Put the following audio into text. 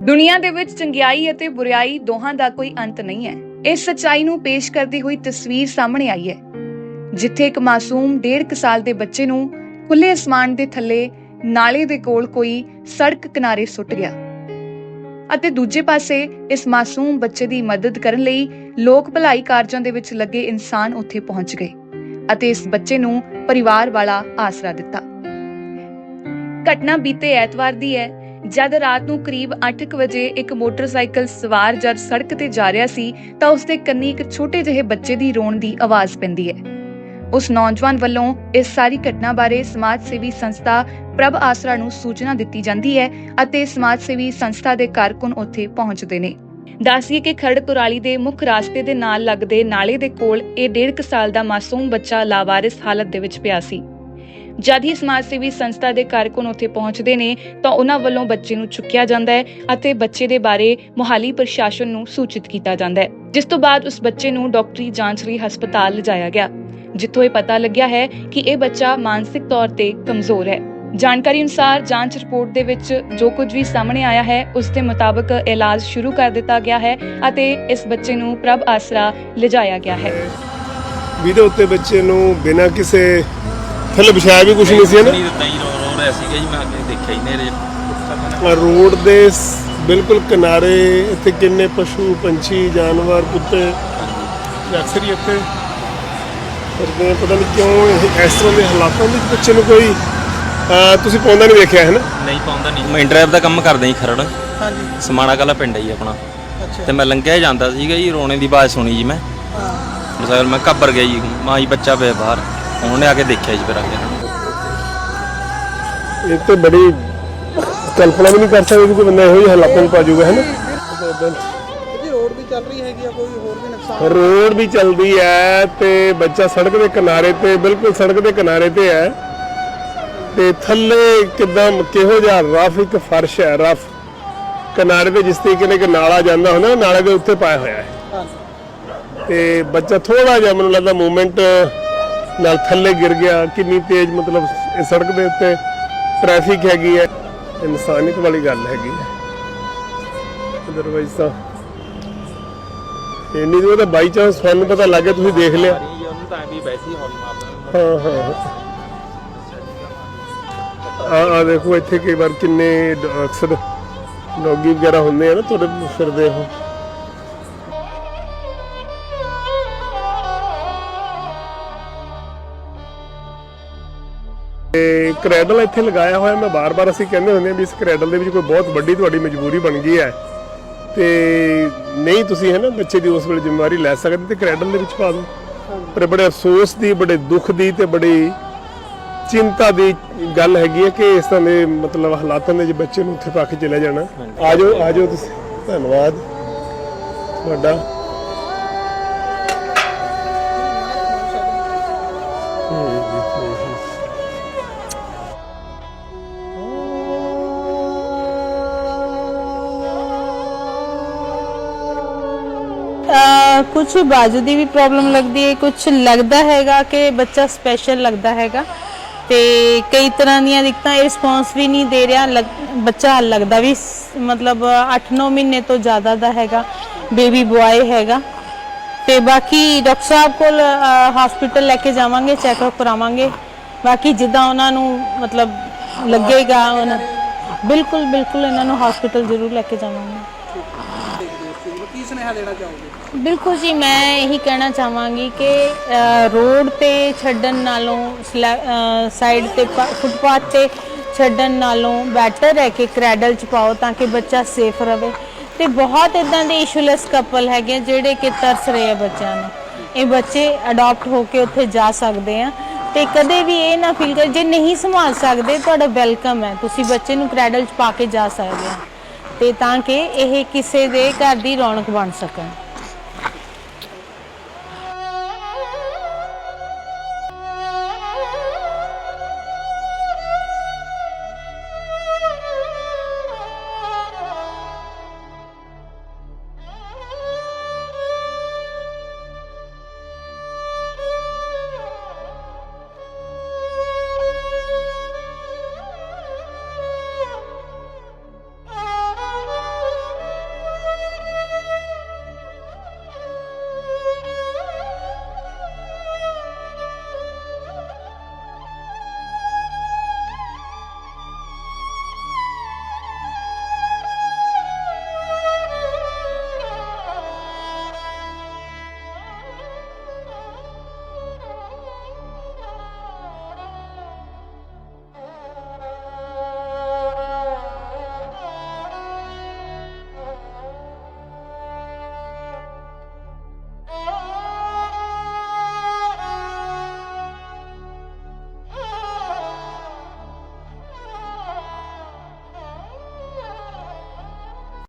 ਦੁਨੀਆ ਦੇ ਵਿੱਚ ਚੰਗਿਆਈ ਅਤੇ ਬੁਰੀਾਈ ਦੋਹਾਂ ਦਾ ਕੋਈ ਅੰਤ ਨਹੀਂ ਹੈ। ਇਸ ਸੱਚਾਈ ਨੂੰ ਪੇਸ਼ ਕਰਦੀ ਹੋਈ ਤਸਵੀਰ ਸਾਹਮਣੇ ਆਈ ਹੈ, ਜਿੱਥੇ ਇੱਕ ਮਾਸੂਮ ਡੇਢ ਕੁ ਸਾਲ ਦੇ ਬੱਚੇ ਨੂੰ ਖੁੱਲੇ ਅਸਮਾਨ ਦੇ ਥੱਲੇ ਨਾਲੇ ਦੇ ਕੋਲ ਕੋਈ ਸੜਕ ਕਿਨਾਰੇ ਸੁੱਟ ਗਿਆ ਅਤੇ ਦੂਜੇ ਪਾਸੇ ਇਸ ਮਾਸੂਮ ਬੱਚੇ ਦੀ ਮਦਦ ਕਰਨ ਲਈ ਲੋਕ ਭਲਾਈ ਕਾਰਜਾਂ ਦੇ ਵਿੱਚ ਲੱਗੇ ਇਨਸਾਨ ਉੱਥੇ ਪਹੁੰਚ ਗਏ ਅਤੇ ਇਸ ਬੱਚੇ ਨੂੰ ਪਰਿਵਾਰ ਵਾਲਾ ਆਸਰਾ ਦਿੱਤਾ। ਘਟਨਾ ਬੀਤੇ ਐਤਵਾਰ ਦੀ ਹੈ ਜਦ ਰਾਤ ਨੂੰ ਕਰੀਬ 8:00 ਵਜੇ ਇੱਕ ਮੋਟਰਸਾਈਕਲ ਸਵਾਰ ਜਦ ਸੜਕ ਤੇ ਜਾ ਰਿਹਾ ਸੀ, ਤਾਂ ਉਸਦੇ ਕੰਨੀ ਇੱਕ ਛੋਟੇ ਜਿਹੇ ਬੱਚੇ ਦੀ ਰੋਣ ਦੀ ਆਵਾਜ਼ ਪੈਂਦੀ ਹੈ। ਉਸ ਨੌਜਵਾਨ ਵੱਲੋਂ ਇਸ ਸਾਰੀ ਘਟਨਾ ਬਾਰੇ ਸਮਾਜ ਸੇਵੀ ਸੰਸਥਾ ਪ੍ਰਭ ਆਸਰਾ ਨੂੰ ਸੂਚਨਾ ਦਿੱਤੀ ਜਾਂਦੀ ਹੈ ਅਤੇ ਸਮਾਜ ਸੇਵੀ ਸੰਸਥਾ ਦੇ ਕਾਰਕੁਨ ਉੱਥੇ ਪਹੁੰਚਦੇ ਨੇ। ਦੱਸੀਏ ਕਿ ਖਰੜ ਕੁਰਾਲੀ ਦੇ ਮੁੱਖ ਰਸਤੇ ਦੇ ਨਾਲ ਲੱਗਦੇ ਨਾਲੇ ਦੇ ਕੋਲ ਇਹ ਡੇਢ ਕੁ ਸਾਲ ਦਾ ਮਾਸੂਮ ਬੱਚਾ ਲਾਵਾਰਿਸ ਹਾਲਤ ਦੇ ਵਿੱਚ ਪਿਆ ਸੀ। ਜਦ ਹੀ ਸਮਾਜ ਸੇਵੀ ਸੰਸਥਾ ਦੇ ਕਾਰਕੁਨ ਉੱਥੇ ਪਹੁੰਚਦੇ ਨੇ, ਤਾਂ ਉਹਨਾਂ ਵੱਲੋਂ ਬੱਚੇ ਨੂੰ ਚੁੱਕਿਆ ਜਾਂਦਾ ਹੈ ਅਤੇ ਬੱਚੇ ਦੇ ਬਾਰੇ ਮੁਹਾਲੀ ਪ੍ਰਸ਼ਾਸਨ ਨੂੰ ਸੂਚਿਤ ਕੀਤਾ ਜਾਂਦਾ ਹੈ। ਜਿਸ ਤੋਂ ਬਾਅਦ ਉਸ ਬੱਚੇ ਨੂੰ ਡਾਕਟਰੀ ਜਾਂਚ ਲਈ ਹਸਪਤਾਲ ਲਿਜਾਇਆ ਗਿਆ, ਜਿੱਥੋਂ ਇਹ ਪਤਾ ਲੱਗਿਆ ਹੈ ਕਿ ਇਹ ਬੱਚਾ ਮਾਨਸਿਕ ਤੌਰ ਤੇ ਕਮਜ਼ੋਰ ਹੈ। ਜਾਣਕਾਰੀ ਅਨੁਸਾਰ ਜਾਂਚ ਰਿਪੋਰਟ ਦੇ ਵਿੱਚ ਜੋ ਕੁਝ ਵੀ ਸਾਹਮਣੇ ਆਇਆ ਹੈ, ਉਸ ਦੇ ਮੁਤਾਬਕ ਇਲਾਜ ਸ਼ੁਰੂ ਕਰ ਦਿੱਤਾ ਗਿਆ ਹੈ ਅਤੇ ਇਸ ਬੱਚੇ ਨੂੰ ਪ੍ਰਭ ਆਸਰਾ ਲਿਜਾਇਆ ਗਿਆ ਹੈ। ਜਿਹਦੇ ਉੱਤੇ ਬੱਚੇ ਨੂੰ ਬਿਨਾਂ ਕਿਸੇ ਥੱਲੇ ਵਿਛਾਇਆ ਵੀ ਕੁਝ ਨਹੀਂ ਸੀ ਨਹੀਂ ਦਿੱਤਾ ਜੀ ਰੋ ਰੋ ਰਿਹਾ ਸੀਗਾ ਜੀ ਮੈਂ ਅੱਗੇ ਦੇਖਿਆ ਹੀ ਨੇਰੇ ਨਾ ਰੋਡ ਦੇ ਬਿਲਕੁਲ ਕਿਨਾਰੇ ਇੱਥੇ ਕਿੰਨੇ ਪਸ਼ੂ ਪੰਛੀ ਜਾਨਵਰ ਕੁੱਤੇ? ਅਕਸਰ ਹੀ ਇੱਥੇ ਫਿਰਦੇ। ਪਤਾ ਨਹੀਂ ਕਿਉਂ ਇਹ ਇਸ ਤਰ੍ਹਾਂ ਦੇ ਹਾਲਾਤਾਂ ਵਿੱਚ ਬੱਚੇ ਨੂੰ ਕੋਈ ਤੁਸੀਂ ਪਾਉਂਦਾ ਨਹੀਂ ਦੇਖਿਆ ਹੈ ਨਾ? ਨਹੀਂ ਪਾਉਂਦਾ ਨਹੀਂ। ਮੈਂ ਡਰਾਈਵ ਦਾ ਕੰਮ ਕਰਦਾ ਜੀ ਖਰੜ। ਹਾਂਜੀ। ਸਮਾਣਾ ਕਲਾ ਪਿੰਡ ਹੈ ਜੀ ਆਪਣਾ। ਅੱਛਾ। ਤੇ ਮੈਂ ਲੰਘਿਆ ਹੀ ਜਾਂਦਾ ਸੀਗਾ ਜੀ ਰੋਣੇ ਦੀ ਆਵਾਜ਼ ਸੁਣੀ ਜੀ ਮੈਂ। ਮਸਾਇਲ ਮੈਂ ਘੱਬਰ ਗਿਆ ਜੀ ਮਾਂ ਜੀ ਬੱਚਾ ਪਿਆ ਬਾਹਰ। ਉਹਨੇ ਆ ਕੇ ਦੇਖਿਆ ਜੀ ਫਿਰ ਆ ਕੇ। ਇਹ ਤੇ ਬੜੀ ਕਲਪਨਾ ਵੀ ਨਹੀਂ ਕਰ ਸਕਦੇ ਕਿ ਬੰਦਾ ਇਹੋ ਜਿਹੇ ਹਾਲਾਤਾਂ ਵਿੱਚ ਪਾ ਜਾਊਗਾ, ਹੈ ਨਾ? ਇਹਦੀ ਰੋਡ ਵੀ ਚੱਲ ਰਹੀ ਹੈਗੀ ਆ ਕੋਈ ਹੋਰ ਵੀ ਨੁਕਸਾਨ ਰੋਡ ਵੀ ਚੱਲਦੀ ਹੈ ਤੇ ਬੱਚਾ ਸੜਕ ਦੇ ਕਿਨਾਰੇ ਤੇ, ਬਿਲਕੁਲ ਸੜਕ ਦੇ ਕਿਨਾਰੇ ਤੇ ਹੈ। ਤੇ ਥੱਲੇ ਕਿਦਾਂ, ਕਿਹੋ ਜਿਹਾ ਰਫ, ਇੱਕ ਫਰਸ਼ ਹੈ, ਰਫ। ਕਿਨਾਰੇ ਤੇ ਜਿਸ ਤਰੀਕੇ ਨਾਲ ਇੱਕ ਨਾਲਾ ਜਾਂਦਾ ਹੁੰਦਾ ਨਾਲੇ ਦੇ ਉੱਤੇ ਪਾਇਆ ਹੋਇਆ ਹੈ। ਤੇ ਬੱਚਾ ਥੋੜਾ ਜਿਹਾ, ਮੈਨੂੰ ਲੱਗਦਾ ਮੂਵਮੈਂਟ ਨਾਲ ਥੱਲੇ ਗਿਰ ਗਿਆ ਕਿੰਨੀ ਤੇਜ਼ ਮਤਲਬ ਇਹ ਸੜਕ ਦੇ ਉੱਤੇ ਟ੍ਰੈਫਿਕ ਹੈਗੀ ਹੈ ਇਨਸਾਨੀਅਤ ਵਾਲੀ ਗੱਲ ਹੈਗੀ ਹੈ। ਅਦਰਵਾਈਜ਼ ਤਾਂ ਇੰਨੀ ਦੂਰ ਤਾਂ ਬਾਈ ਚਾਂਸ ਤੁਹਾਨੂੰ ਪਤਾ ਲੱਗ ਗਿਆ ਤੁਸੀਂ ਦੇਖ ਲਿਆ। ਜੀ ਉਹਨੂੰ ਤਾਂ ਵੀ ਵੈਸੇ ਹੀ ਹੌਲੀ ਮਾਰਦਾ ਹਾਂ ਹਾਂ ਆ ਆ ਦੇਖੋ ਇੱਥੇ ਕਈ ਵਾਰ ਕਿੰਨੇ ਅਕਸਰ ਡੌਗੀ ਵਗੈਰਾ ਹੁੰਦੇ ਆ ਨਾ ਤੁਹਾਡੇ ਫਿਰਦੇ ਉਹ। ਤੇ ਕਰੈਡਲ ਇੱਥੇ ਲਗਾਇਆ ਹੋਇਆ ਮੈਂ ਬਾਰ-ਬਾਰ ਅਸੀਂ ਕਹਿੰਦੇ ਹੁੰਦੇ ਆ ਵੀ ਇਸ ਕਰੈਡਲ ਦੇ ਵਿੱਚ ਕੋਈ ਬਹੁਤ ਵੱਡੀ ਤੁਹਾਡੀ ਮਜਬੂਰੀ ਬਣ ਗਈ ਹੈ। ਤੇ ਨਹੀਂ ਤੁਸੀਂ ਹੈ ਨਾ ਬੱਚੇ ਦੀ ਉਸ ਵੇਲੇ ਜ਼ਿੰਮੇਵਾਰੀ ਲੈ ਸਕਦੇ ਤੇ ਕਰੈਡਲ ਦੇ ਵਿੱਚ ਪਾ ਦਿਓ। ਪਰ ਬੜੇ ਅਫਸੋਸ ਦੀ ਬੜੇ ਦੁੱਖ ਦੀ ਤੇ ਬੜੀ ਚਿੰਤਾ ਦੀ ਗੱਲ ਹੈਗੀ ਹੈ ਕਿ ਇਸ ਤਰ੍ਹਾਂ ਦੇ ਮਤਲਬ ਹਾਲਾਤਾਂ ਦੇ ਵਿੱਚ ਬੱਚੇ ਨੂੰ ਉੱਥੇ ਪਾ ਕੇ ਚਲੇ ਜਾਣਾ। ਆਜੋ ਆਜੋ ਤੁਸੀਂ। ਧੰਨਵਾਦ। ਤੁਹਾਡਾ। ਕੁਝ ਬਾਜੂ ਦੀ ਵੀ ਪ੍ਰੋਬਲਮ ਲੱਗਦੀ ਹੈ ਕੁਝ ਲੱਗਦਾ ਹੈਗਾ ਕਿ ਬੱਚਾ ਸਪੈਸ਼ਲ ਲੱਗਦਾ ਹੈਗਾ ਤੇ ਕਈ ਤਰ੍ਹਾਂ ਦੀਆਂ ਦਿੱਕਤਾਂ ਰਿਸਪੌਂਸ ਵੀ ਨਹੀਂ ਦੇ ਰਿਹਾ, ਲੱਗ- ਬੱਚਾ ਲੱਗਦਾ ਵੀ ਮਤਲਬ 8-9 ਮਹੀਨੇ ਤੋਂ ਜ਼ਿਆਦਾ ਦਾ ਹੈਗਾ ਬੇਬੀ ਬੁਆਏ ਹੈਗਾ। ਤੇ ਬਾਕੀ ਡਾਕਟਰ ਸਾਹਿਬ ਕੋਲ ਹਸਪੀਟਲ ਲੈ ਕੇ ਜਾਵਾਂਗੇ ਚੈੱਕਅਪ ਕਰਾਵਾਂਗੇ। ਬਾਕੀ ਜਿੱਦਾਂ ਉਹਨਾਂ ਨੂੰ ਮਤਲਬ ਲੱਗੇਗਾ ਉਹਨਾਂ ਬਿਲਕੁਲ ਬਿਲਕੁਲ ਇਹਨਾਂ ਨੂੰ ਹਸਪੀਟਲ ਜ਼ਰੂਰ ਲੈ ਕੇ ਜਾਵਾਂਗੇ। ਸੁਨੇਹਾ ਦੇਣਾ ਚਾਹੋਗੇ? ਬਿਲਕੁਲ ਜੀ ਮੈਂ ਇਹੀ ਕਹਿਣਾ ਚਾਹਾਂਗੀ ਕਿ ਅ, ਰੋਡ ਤੇ ਛੱਡਣ ਨਾਲੋਂ ਸਾਈਡ ਤੇ ਪਾ- ਫੁੱਟਪਾਥ ਤੇ ਛੱਡਣ ਨਾਲੋਂ ਬੈਟਰ ਹੈ ਕਿ ਕ੍ਰੈਡਲ ਚ ਪਾਓ ਤਾਂ ਕਿ ਬੱਚਾ ਸੇਫ ਰਵੇ ਤੇ ਬਹੁਤ ਇਦਾਂ ਦੇ ਇਸ਼ੂਲੈਸ ਕਪਲ ਹੈਗੇ ਆ ਜਿਹੜੇ ਕਿ ਤਰਸ ਰਹੇ ਆ ਬੱਚਿਆਂ ਨੂੰ। ਇਹ ਬੱਚੇ ਅਡਾਪਟ ਹੋ ਕੇ ਉੱਥੇ ਜਾ ਸਕਦੇ ਆ ਤੇ ਕਦੇ ਵੀ ਇਹ ਨਾ ਫੀਲ ਕਰ ਜੇ ਨਹੀਂ ਸੰਭਾਲ ਸਕਦੇ ਤੁਹਾਡਾ ਵੈਲਕਮ ਹੈ। ਤੁਸੀਂ ਬੱਚੇ ਨੂੰ ਕ੍ਰੈਡਲ ਚ ਪਾ ਕੇ ਜਾ ਸਕਦੇ ਆ। ਤੇ ਤਾਂ ਕਿ ਇਹ ਕਿਸੇ ਦੇ ਘਰ ਦੀ ਰੌਣਕ ਬਣ ਸਕਣ।